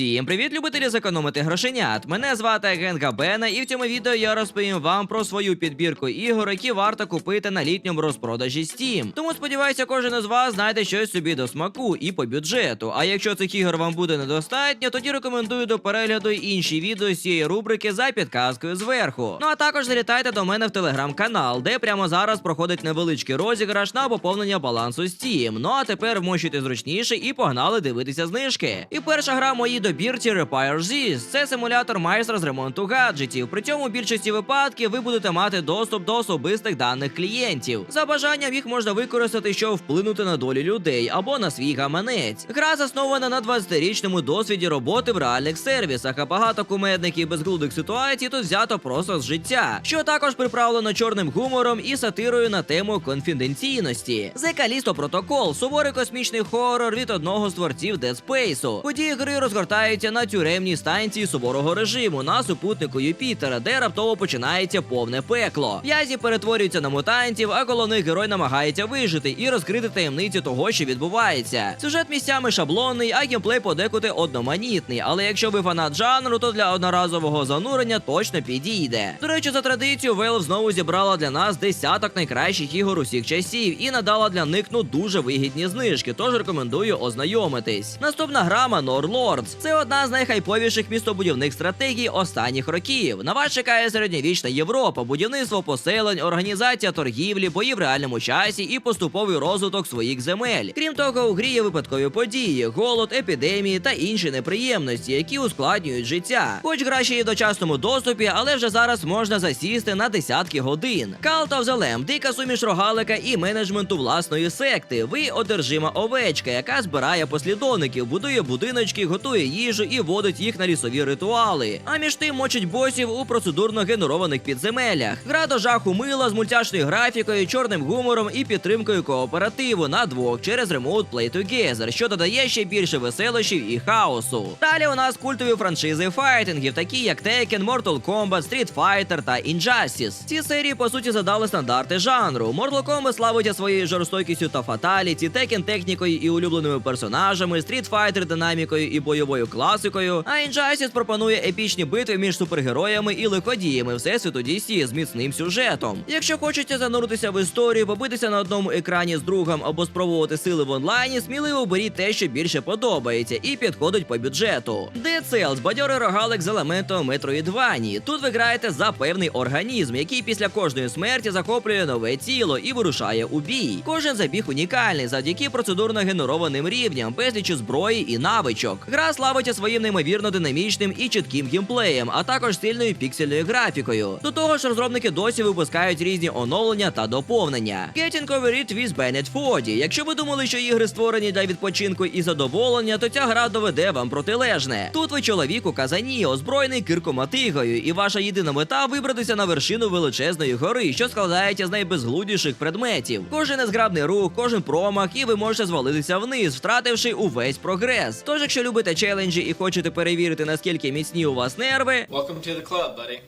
Всім привіт, любителі зекономити грошенят. Мене звати Агент Габена, і в цьому відео я розповім вам про свою підбірку ігор, які варто купити на літньому розпродажі Steam. Тому сподіваюся, кожен із вас знайде щось собі до смаку і по бюджету. А якщо цих ігор вам буде недостатньо, тоді рекомендую до перегляду інші відео з цієї рубрики за підказкою зверху. Ну а також залітайте до мене в телеграм-канал, де прямо зараз проходить невеличкий розіграш на поповнення балансу Steam. Ну а тепер вмощуйте зручніше і погнали дивитися знижки. І перша гра в моїй добірці Repair This. Це симулятор майстра з ремонту гаджетів. При цьому в більшості випадків ви будете мати доступ до особистих даних клієнтів. За бажанням їх можна використати, щоб вплинути на долю людей або на свій гаманець. Гра заснована на 20-річному досвіді роботи в реальних сервісах, а багато кумедників безглудих ситуацій тут взято просто з життя, що також приправлено чорним гумором і сатирою на тему конфіденційності. The Callisto Protocol – суворий космічний хорор від одного з творців Dead Space. Події гри розгортаються на тюремній станції суворого режиму на супутнику Юпітера, де раптово починається повне пекло. В'язні перетворюються на мутантів, а головний герой намагається вижити і розкрити таємниці того, що відбувається. Сюжет місцями шаблонний, а геймплей подекуди одноманітний. Але якщо ви фанат жанру, то для одноразового занурення точно підійде. До речі, за традицію Valve знову зібрала для нас десяток найкращих ігор усіх часів і надала для них ну дуже вигідні знижки. Тож рекомендую ознайомитись. Наступна гра Manor Lords. Це одна з найхайповіших містобудівних стратегій останніх років. На вас чекає середньовічна Європа, будівництво поселень, організація торгівлі, бої в реальному часі і поступовий розвиток своїх земель. Крім того, у грі є випадкові події, голод, епідемії та інші неприємності, які ускладнюють життя. Хоч гра ще є в дочасному доступі, але вже зараз можна засісти на десятки годин. Of the Lamb – дика суміш рогалика і менеджменту власної секти. Ви одержима овечка, яка збирає послідовників, будує будиночки, готує їжу і водить їх на лісові ритуали. А між тим мочить босів у процедурно генерованих підземеллях. Гра до жаху мила з мультяшною графікою, чорним гумором і підтримкою кооперативу на двох через Remote Play Together, що додає ще більше веселощів і хаосу. Далі у нас культові франшизи файтингів, такі як Tekken, Mortal Kombat, Street Fighter та Injustice. Ці серії по суті задали стандарти жанру. Mortal Kombat славиться своєю жорстокістю та фаталіті, Tekken технікою і улюбленими персонажами, Street Fighter динамікою і бойовою класикою. А Injustice пропонує епічні битви між супергероями і лиходіями всесвіту DC з міцним сюжетом. Якщо хочете зануритися в історію, побитися на одному екрані з другом або спробувати сили в онлайні, сміливо беріть те, що більше подобається, і підходить по бюджету. Dead Cells – бадьорий рогалик з елементом Metroidvania. Тут ви граєте за певний організм, який після кожної смерті захоплює нове тіло і вирушає у бій. Кожен забіг унікальний завдяки процедурно генерованим рівням, безлічу зброї і навичок. Гра славиться своїм неймовірно динамічним і чітким геймплеєм, а також сильною піксельною графікою. До того ж, розробники досі випускають різні оновлення та доповнення. Getting over it with Bennett Foddy. Якщо ви думали, що ігри створені для відпочинку і задоволення, то ця гра доведе вам протилежне. Тут ви чоловік у казані, озброєний киркомотигою, і ваша єдина мета вибратися на вершину величезної гори, що складається з найбезглудіших предметів. Кожен незграбний рух, кожен промах, і ви можете звалитися вниз, втративши увесь прогрес. Тож, якщо любите челенджі і хочете перевірити, наскільки міцні у вас нерви, Welcome to the club, buddy.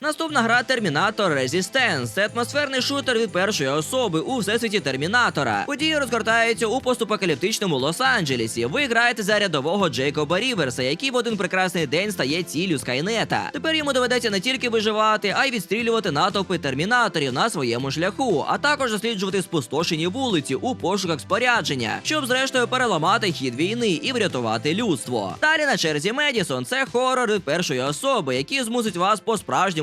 Наступна гра Термінатор Resistance. Це атмосферний шутер від першої особи у всесвіті Термінатора. Події розгортаються у постапокаліптичному Лос-Анджелесі. Ви граєте за рядового Джейкоба Ріверса, який в один прекрасний день стає ціллю Скайнета. Тепер йому доведеться не тільки виживати, а й відстрілювати натовпи термінаторів на своєму шляху, а також досліджувати спустошені вулиці у пошуках спорядження, щоб зрештою переламати хід війни і врятувати людство. Далі на черзі Медісон це хорор від першої особи, який змусить вас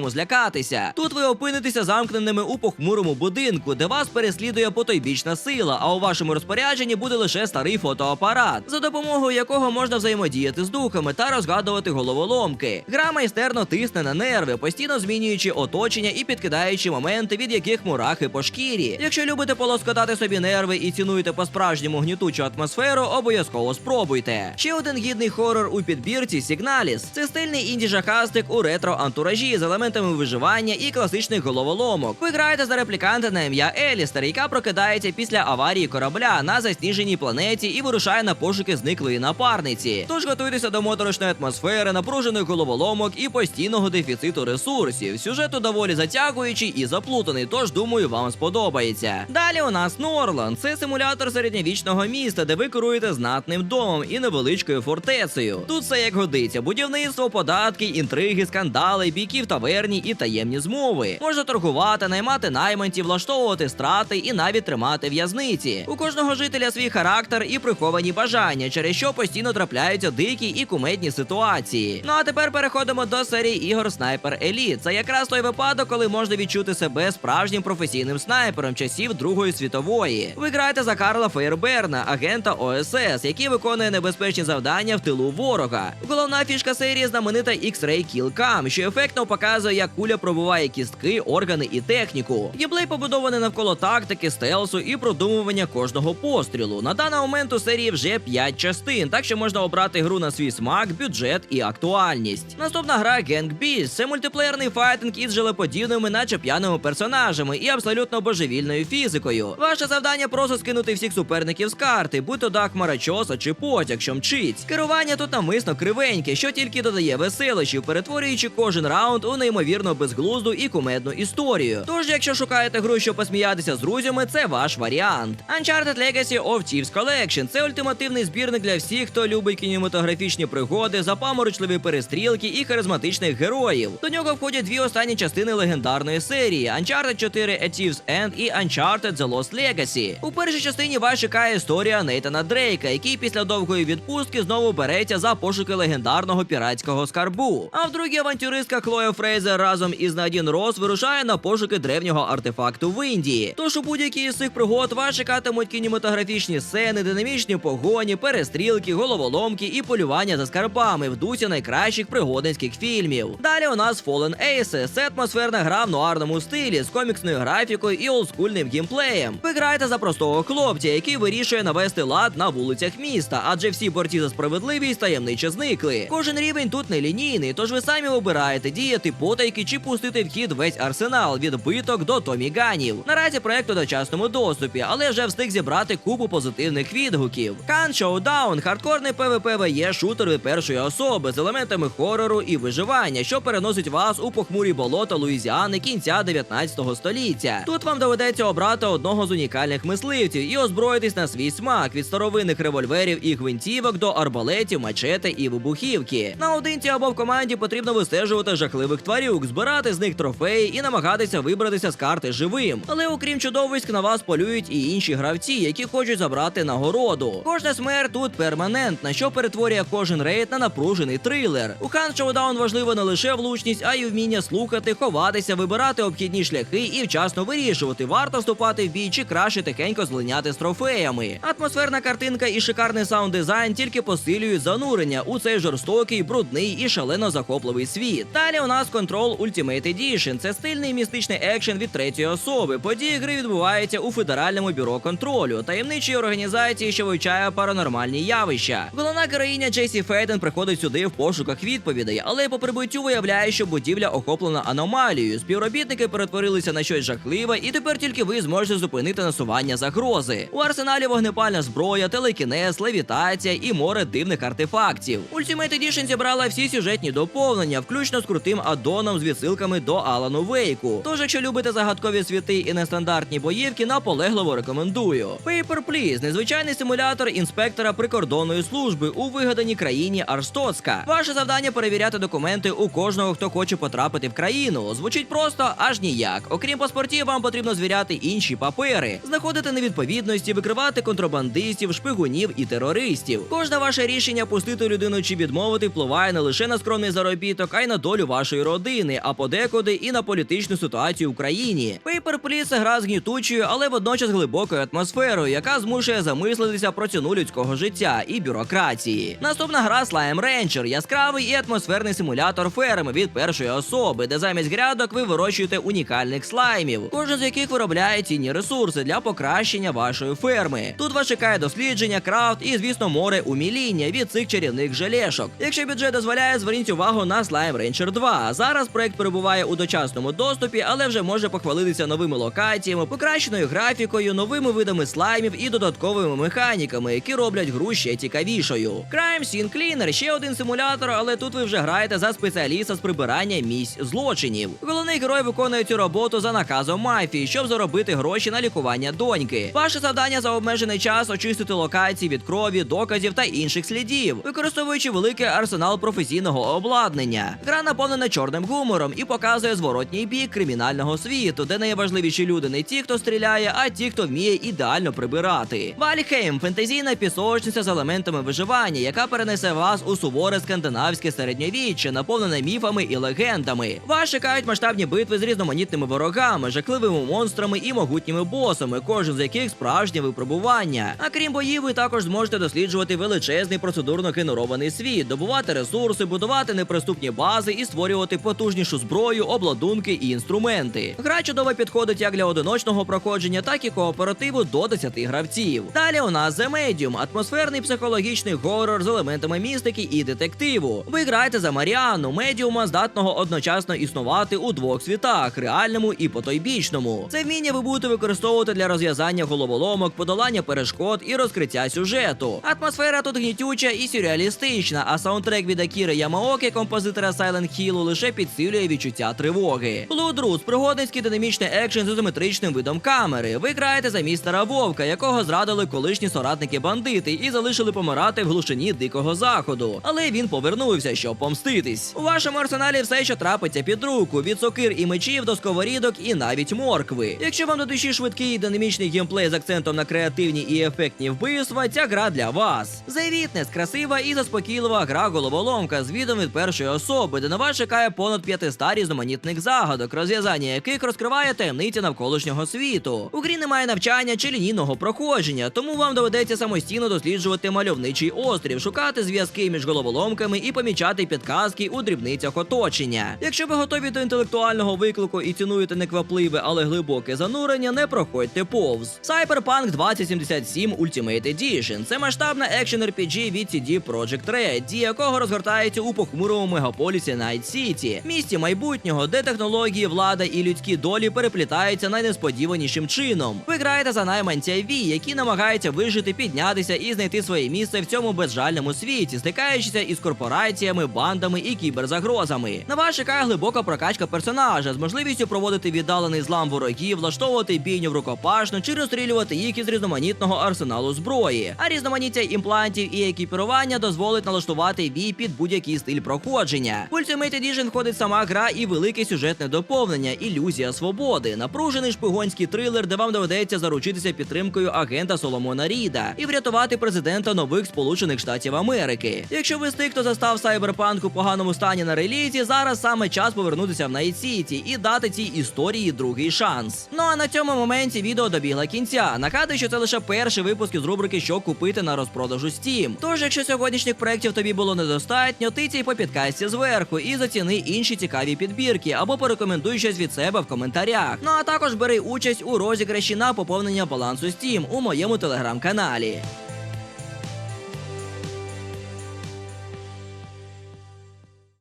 по-справжньому злякатися. Тут ви опинитеся замкненими у похмурому будинку, де вас переслідує потойбічна сила, а у вашому розпорядженні буде лише старий фотоапарат, за допомогою якого можна взаємодіяти з духами та розгадувати головоломки. Гра майстерно тисне на нерви, постійно змінюючи оточення і підкидаючи моменти, від яких мурахи по шкірі. Якщо любите полоскотати собі нерви і цінуєте по-справжньому гнітучу атмосферу, обов'язково спробуйте. Ще один гідний хорор у підбірці Сігналіс. Це стильний інді жахастик у ретро антуражі з елементами елементами виживання і класичних головоломок. Ви граєте за репліканта на ім'я Елістер, яка прокидається після аварії корабля на засніженій планеті і вирушає на пошуки зниклої напарниці. Тож готуйтеся до моторошної атмосфери, напружених головоломок і постійного дефіциту ресурсів. Сюжет доволі затягуючий і заплутаний, тож думаю, вам сподобається. Далі у нас Норланд. Це симулятор середньовічного міста, де ви керуєте знатним домом і невеличкою фортецею. Тут все як годиться: будівництво, податки, інтриги, скандали, бійки в таверні і таємні змови. Можна торгувати, наймати найманців, влаштовувати страти і навіть тримати в'язниці. У кожного жителя свій характер і приховані бажання, через що постійно трапляються дикі і кумедні ситуації. Ну а тепер переходимо до серії ігор Снайпер Еліт. Це якраз той випадок, коли можна відчути себе справжнім професійним снайпером часів Другої світової. Ви граєте за Карла Фейерберна, агента ОСС, який виконує небезпечні завдання в тилу ворога. Головна фішка серії знаменита X-Ray Kill Cam, що ефектно показує, як куля пробуває кістки, органи і техніку. Геймплей побудований навколо тактики, стелсу і продумування кожного пострілу. На даний момент у серії вже 5 частин, так що можна обрати гру на свій смак, бюджет і актуальність. Наступна гра Gang Beasts – це мультиплеєрний файтинг із желеподібними, наче п'яними персонажами і абсолютно божевільною фізикою. Ваше завдання просто скинути всіх суперників з карти, будь то дак марачоса чи потяг, що мчить. Керування тут намисно кривеньке, що тільки додає веселощів, перетворюючи кожен раунд у неймовірно безглузду і кумедну історію. Тож, якщо шукаєте гру, щоб посміятися з друзями, це ваш варіант. Uncharted Legacy of Thieves Collection – це ультимативний збірник для всіх, хто любить кінематографічні пригоди, запаморочливі перестрілки і харизматичних героїв. До нього входять дві останні частини легендарної серії: Uncharted 4 A Thief's End і Uncharted The Lost Legacy. У першій частині вас чекає історія Нейтана Дрейка, який після довгої відпустки знову береться за пошуки легендарного піратського скарбу. А в другій авантюристка Хлоя Фрейзер разом із Надін Рос вирушає на пошуки древнього артефакту в Індії. Тож у будь-якій із цих пригод вас чекатимуть кінематографічні сцени, динамічні погоні, перестрілки, головоломки і полювання за скарбами в дусі найкращих пригодницьких фільмів. Далі у нас Fallen Aces. Це атмосферна гра в нуарному стилі з коміксною графікою і олдскульним геймплеєм. Ви граєте за простого хлопця, який вирішує навести лад на вулицях міста, адже всі борці за справедливість таємниче зникли. Кожен рівень тут нелінійний, тож ви самі обираєте діяти потайки чи пустити в хід весь арсенал від биток до томіганів. Наразі проект у дочасному доступі, але вже встиг зібрати купу позитивних відгуків. Кан Showdown – хардкорний PvP шутер від першої особи з елементами хорору і виживання, що переносить вас у похмурі болота Луїзіани кінця 19 століття. Тут вам доведеться обрати одного з унікальних мисливців і озброїтись на свій смак від старовинних револьверів і гвинтівок до арбалетів, мачете і вибухівки. Наодинці або в команді потрібно вистежувати жахливих тварюк, збирати з них трофеї і намагатися вибратися з карти живим. Але окрім чудовиськ, на вас полюють і інші гравці, які хочуть забрати нагороду. Кожна смерть тут перманентна, що перетворює кожен рейд на напружений трилер. У Хан Showdown важливо не лише влучність, а й вміння слухати, ховатися, вибирати обхідні шляхи і вчасно вирішувати, варто вступати в бій чи краще тихенько злиняти з трофеями. Атмосферна картинка і шикарний саунд дизайн тільки посилюють занурення у цей жорстокий, брудний і шалено захопливий світ. Далі у нас Control Ultimate Edition. Це стильний містичний екшен від третьої особи. Події гри відбуваються у федеральному бюро контролю, таємничій організації, що вивчає паранормальні явища. Головна героїня Джейсі Фейден приходить сюди в пошуках відповідей, але по прибуттю виявляє, що будівля охоплена аномалією. Співробітники перетворилися на щось жахливе, і тепер тільки ви зможете зупинити насування загрози. У арсеналі вогнепальна зброя, телекінез, левітація і море дивних артефактів. Ultimate Edition зібрала всі сюжетні доповнення, включно з крутим аддоном з відсилками до Алану Вейку. Тож, якщо любите загадкові світи і нестандартні боївки, наполегливо рекомендую. Paper Please – незвичайний симулятор інспектора прикордонної служби у вигаданій країні Арстоцка. Ваше завдання перевіряти документи у кожного, хто хоче потрапити в країну. Звучить просто аж ніяк. Окрім паспортів, вам потрібно звіряти інші папери, знаходити невідповідності, викривати контрабандистів, шпигунів і терористів. Кожне ваше рішення пустити людину чи відмовити впливає не лише на скромний заробіток, а й на долю вашої родини, а подекуди і на політичну ситуацію в країні. Paper Please – гра з гнітучою, але водночас глибокою атмосферою, яка змушує замислитися про ціну людського життя і бюрократії. Наступна гра Slime Rancher – яскравий і атмосферний симулятор ферми від першої особи, де замість грядок ви вирощуєте унікальних слаймів, кожен з яких виробляє цінні ресурси для покращення вашої ферми. Тут вас чекає дослідження, крафт і, звісно, море уміління від цих чарівних желешок. Якщо бюджет дозволяє, зверніть увагу на Slime Rancher 2. Зараз Зараз проект перебуває у дочасному доступі, але вже може похвалитися новими локаціями, покращеною графікою, новими видами слаймів і додатковими механіками, які роблять гру ще цікавішою. Crime Scene Cleaner – ще один симулятор, але тут ви вже граєте за спеціаліста з прибирання місць злочинів. Головний герой виконує цю роботу за наказом мафії, щоб заробити гроші на лікування доньки. Ваше завдання за обмежений час очистити локації від крові, доказів та інших слідів, використовуючи великий арсенал професійного обладнання. Гра наповнена чорним гумором і показує зворотній бік кримінального світу, де найважливіші люди не ті, хто стріляє, а ті, хто вміє ідеально прибирати. Вальхейм фентезійна пісочниця з елементами виживання, яка перенесе вас у суворе скандинавське середньовіччя, наповнене міфами і легендами. Вас чекають масштабні битви з різноманітними ворогами, жахливими монстрами і могутніми босами, кожен з яких справжнє випробування. А крім боїв, ви також зможете досліджувати величезний процедурно генерований світ, добувати ресурси, будувати неприступні бази і створювати потужнішу зброю, обладунки і інструменти. Гра чудово підходить як для одиночного проходження, так і кооперативу до 10 гравців. Далі у нас The Medium – атмосферний психологічний горор з елементами містики і детективу. Ви граєте за Маріану, медіума, здатного одночасно існувати у двох світах реальному і потойбічному. Це вміння ви будете використовувати для розв'язання головоломок, подолання перешкод і розкриття сюжету. Атмосфера тут гнітюча і сюрреалістична, а саундтрек від Акіри Ямаоки, композитора Silent Hill, лише підсилює відчуття тривоги. Roots – пригодницький динамічний екшен з ізометричним видом камери. Ви граєте за містера Вовка, якого зрадили колишні соратники бандити і залишили помирати в глушині дикого заходу. Але він повернувся, щоб помститись. У вашому арсеналі все, що трапиться під руку: від сокир і мечів до сковорідок і навіть моркви. Якщо вам до душі швидкий і динамічний геймплей з акцентом на креативні і ефектні вбивства, ця гра для вас. Witness – красива і заспокійлива гра головоломка з відом від першої особи, де на вас чекає понад 500 різноманітних загадок, розв'язання яких розкриває таємниці навколишнього світу. У грі немає навчання чи лінійного проходження, тому вам доведеться самостійно досліджувати мальовничий острів, шукати зв'язки між головоломками і помічати підказки у дрібницях оточення. Якщо ви готові до інтелектуального виклику і цінуєте неквапливе, але глибоке занурення, не проходьте повз. Cyberpunk 2077 Ultimate Edition – це масштабна екшен RPG від CD Projekt Red, дія якого розгортається у похмурому мегаполісі Night City, місті майбутнього, де технології, влада і людські долі переплітаються найнесподіванішим чином. Ви граєте за найманця Ві, який намагається вижити, піднятися і знайти своє місце в цьому безжальному світі, стикаючися із корпораціями, бандами і кіберзагрозами. На вас чекає глибока прокачка персонажа з можливістю проводити віддалений злам ворогів, влаштовувати бійню в рукопашну чи розстрілювати їх із різноманітного арсеналу зброї. А різноманіття імплантів і екіпірування дозволить налаштувати Ві під будь-який стиль проходження. В Ultimate Edition входить сама гра і велике сюжетне доповнення Ілюзія свободи, напружений шпигунський трилер, де вам доведеться заручитися підтримкою агента Соломона Ріда і врятувати президента нових Сполучених Штатів Америки. Якщо ви з тих, хто застав Cyberpunk у поганому стані на релізі, зараз саме час повернутися в Night City і дати цій історії другий шанс. Ну а на цьому моменті відео добігла кінця. Нагадую, що це лише перший випуск із рубрики Що купити на розпродажу Steam. Тож, якщо сьогоднішніх проєктів тобі було недостатньо, тицяй по підкасті зверху і заціни інші цікаві підбірки або порекомендуй щось від себе в коментарях. Ну а також бери участь у розіграші на поповнення балансу Steam у моєму телеграм-каналі.